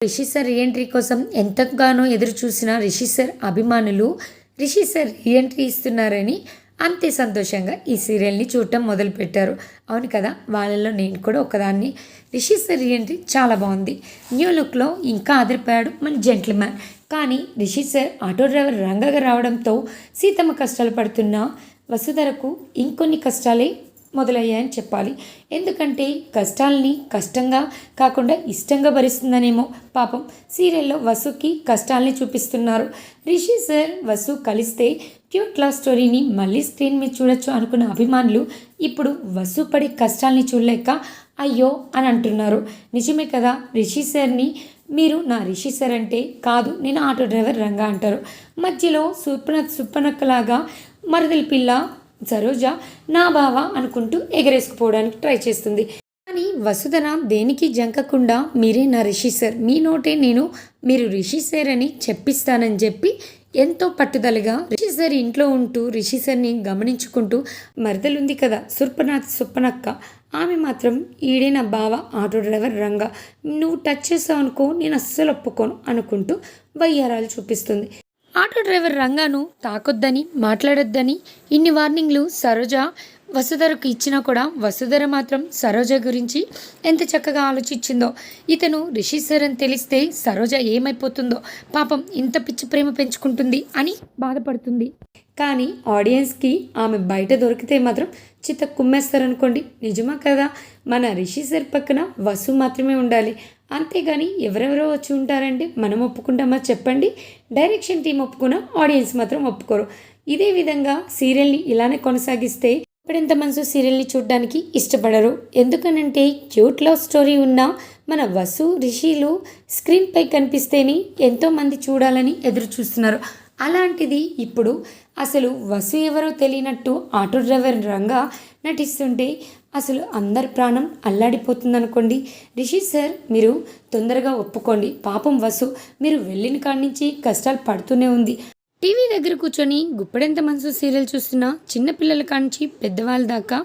Rishi sir reentry కోసం ఎంతగానో ఎదురు చూసిన రిషి సార్ అభిమానులు రిషి సార్ రీఎంట్రీ ఇస్తున్నారని అంతే సంతోషంగా ఈ సీరియల్ని చూడటం మొదలుపెట్టారు. అవును కదా వాళ్ళలో నేను కూడా ఒకదాన్ని. రిషి సార్ రీఎంట్రీ చాలా బాగుంది. న్యూ లుక్లో ఇంకా అదిరిపోయాడు మన జెంట్ల్మ్యాన్ కానీ రిషి సార్ ఆటో డ్రైవర్ రంగగా రావడంతో సీతమ్మ కష్టాలు పడుతున్న వసుధరకు ఇంకొన్ని కష్టాలే మొదలయ్యాయని చెప్పాలి. ఎందుకంటే కష్టాలని కష్టంగా కాకుండా ఇష్టంగా భరిస్తుందనేమో పాపం. సీరియల్లో వసుకి కష్టాలని చూపిస్తున్నారు. రిషి సార్ వసు కలిస్తే క్యూట్ లవ్ స్టోరీని మళ్ళీ స్క్రీన్ మీద చూడొచ్చు అనుకున్న అభిమానులు ఇప్పుడు వసు పడి కష్టాల్ని చూడలేక అయ్యో అని అంటున్నారు. నిజమే కదా రిషి సార్ని? మీరు నా రిషి సార్ అంటే కాదు నేను ఆటో డ్రైవర్ రంగా అంటారు. మధ్యలో సుప్పన సుప్పనక్కలాగా మరదలి పిల్ల సరోజ నా బావ అనుకుంటూ ఎగరేసుకుపోవడానికి ట్రై చేస్తుంది. కానీ వసుధన దేనికి జంకకుండా మీరే నా రిషి సార్ మీ నోటే నేను మీరు రిషి సార్ అని చెప్పిస్తానని చెప్పి ఎంతో పట్టుదలగా రిషి సార్ ఇంట్లో ఉంటూ రిషి సార్ని గమనించుకుంటూ మరదలుంది కదా సుర్పనాథ్ సుప్పనక్క. ఆమె మాత్రం ఈడే నా బావ ఆటో డ్రైవర్ రంగా. నువ్వు టచ్ చేసావు అనుకో నేను అస్సలు ఒప్పుకోను అనుకుంటూ వయ్యారాలు చూపిస్తుంది. ఆటో డ్రైవర్ రంగాను తాకొద్దని మాట్లాడొద్దని ఇన్ని వార్నింగ్లు సరోజ వసుధరకు ఇచ్చినా కూడా వసుధర మాత్రం సరోజ గురించి ఎంత చక్కగా ఆలోచించిందో. ఇతను రిషి సార్ అని తెలిస్తే సరోజ ఏమైపోతుందో పాపం ఇంత పిచ్చి ప్రేమ పెంచుకుంటుంది అని బాధపడుతుంది. కానీ ఆడియన్స్కి ఆమె బయట దొరికితే మాత్రం చిత్త కుమ్మేస్తారనుకోండి. నిజమా కదా? మన రిషి సార్ పక్కన వసు మాత్రమే ఉండాలి. అంతేగాని ఎవరెవరో వచ్చి ఉంటారంటే మనం ఒప్పుకుంటామా చెప్పండి. డైరెక్షన్ టీం ఒప్పుకున్నా ఆడియన్స్ మాత్రం ఒప్పుకోరు. ఇదే విధంగా సీరియల్ని ఇలానే కొనసాగిస్తే ఇప్పుడెంత మనసు సీరియల్ని చూడడానికి ఇష్టపడరు. ఎందుకనంటే క్యూట్ లవ్ స్టోరీ ఉన్న మన వసు రిషిలు స్క్రీన్పై కనిపిస్తేనే ఎంతోమంది చూడాలని ఎదురు చూస్తున్నారు అలాంటిది ఇప్పుడు అసలు వసు ఎవరో తెలియనట్టు ఆటో డ్రైవర్ రంగా నటిస్తుంటే అసలు అందరి ప్రాణం అల్లాడిపోతుందనుకోండి. రిషి సార్ మీరు తొందరగా ఒప్పుకోండి. పాపం వసు మీరు వెళ్ళిన కాడి నుంచి కష్టాలు పడుతూనే ఉంది. టీవీ దగ్గర కూర్చొని గుప్పడెంత మనసు సీరియల్ చూస్తున్న చిన్నపిల్లల కాంచి పెద్దవాళ్ళ దాకా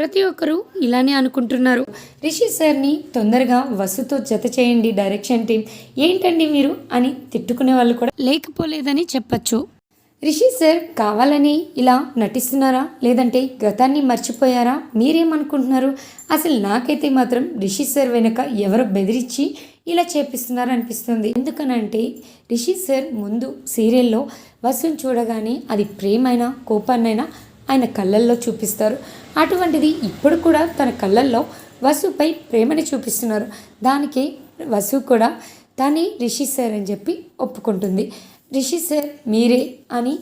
ప్రతి ఒక్కరూ ఇలానే అనుకుంటున్నారు. రిషి సార్ని తొందరగా వసుతో జత చేయండి డైరెక్షన్ టీం ఏంటండి మీరు అని తిట్టుకునే వాళ్ళు కూడా లేకపోలేదని చెప్పచ్చు. రిషి సార్ కావాలని ఇలా నటిస్తున్నారా? లేదంటే గతాన్ని మర్చిపోయారా? మీరేమనుకుంటున్నారు? అసలు నాకైతే మాత్రం రిషి సార్ వెనుక ఎవరు బెదిరించి ఇలా చేపిస్తున్నారు అనిపిస్తుంది. ఎందుకనంటే రిషి సార్ ముందు సీరియల్లో వసుని చూడగానే అది ప్రేమైనా కోపాన్నైనా ఆయన కళ్ళల్లో చూపిస్తారు. అటువంటిది ఇప్పుడు కూడా తన కళ్ళల్లో వసుపై ప్రేమని చూపిస్తున్నారు. దానికి వసు కూడా తనే రిషి సార్ అని చెప్పి ఒప్పుకుంటుంది. రిషి సార్ మీరే అని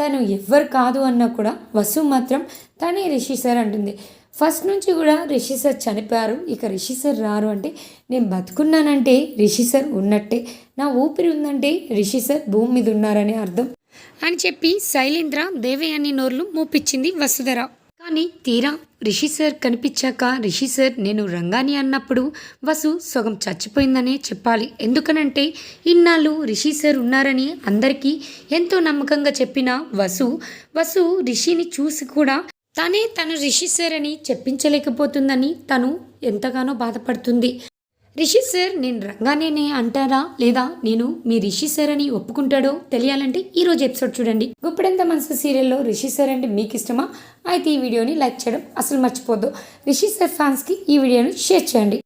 తను ఎవ్వరు కాదు అన్నా కూడా వసు మాత్రం తనే రిషి సార్ అంటుంది. ఫస్ట్ నుంచి కూడా రిషి సార్ చనిపోయారు ఇక రిషి సార్ రారు అంటే నేను బతుకున్నానంటే రిషి సార్ ఉన్నట్టే నా ఊపిరి ఉందంటే రిషి సార్ భూమి మీద ఉన్నారని అర్థం. అని చెప్పి శైలేంద్ర దేవయాని నోర్లు మూపించింది వసుధర. కానీ తీరా రిషి సార్ కనిపించాక రిషి సార్ నేను రంగాని అన్నప్పుడు వసు సగం చచ్చిపోయిందనే చెప్పాలి. ఎందుకనంటే ఇన్నాళ్ళు రిషి సార్ ఉన్నారని అందరికీ ఎంతో నమ్మకంగా చెప్పిన వసు వసు రిషిని చూసి కూడా తనే తను రిషి సార్ అని చెప్పించలేకపోతుందని తను ఎంతగానో బాధపడుతుంది. రిషి సార్ నేను రంగానేనే అంటారా? లేదా నేను మీ రిషి సార్ అని ఒప్పుకుంటాడో తెలియాలంటే ఈ రోజు ఎపిసోడ్ చూడండి. గుప్పడంత మనసు సీరియల్లో రిషి సార్ అంటే మీకు ఇష్టమా? అయితే ఈ వీడియోని లైక్ చేయడం అసలు మర్చిపోద్దు. రిషి సార్ ఫ్యాన్స్కి ఈ వీడియోని షేర్ చేయండి.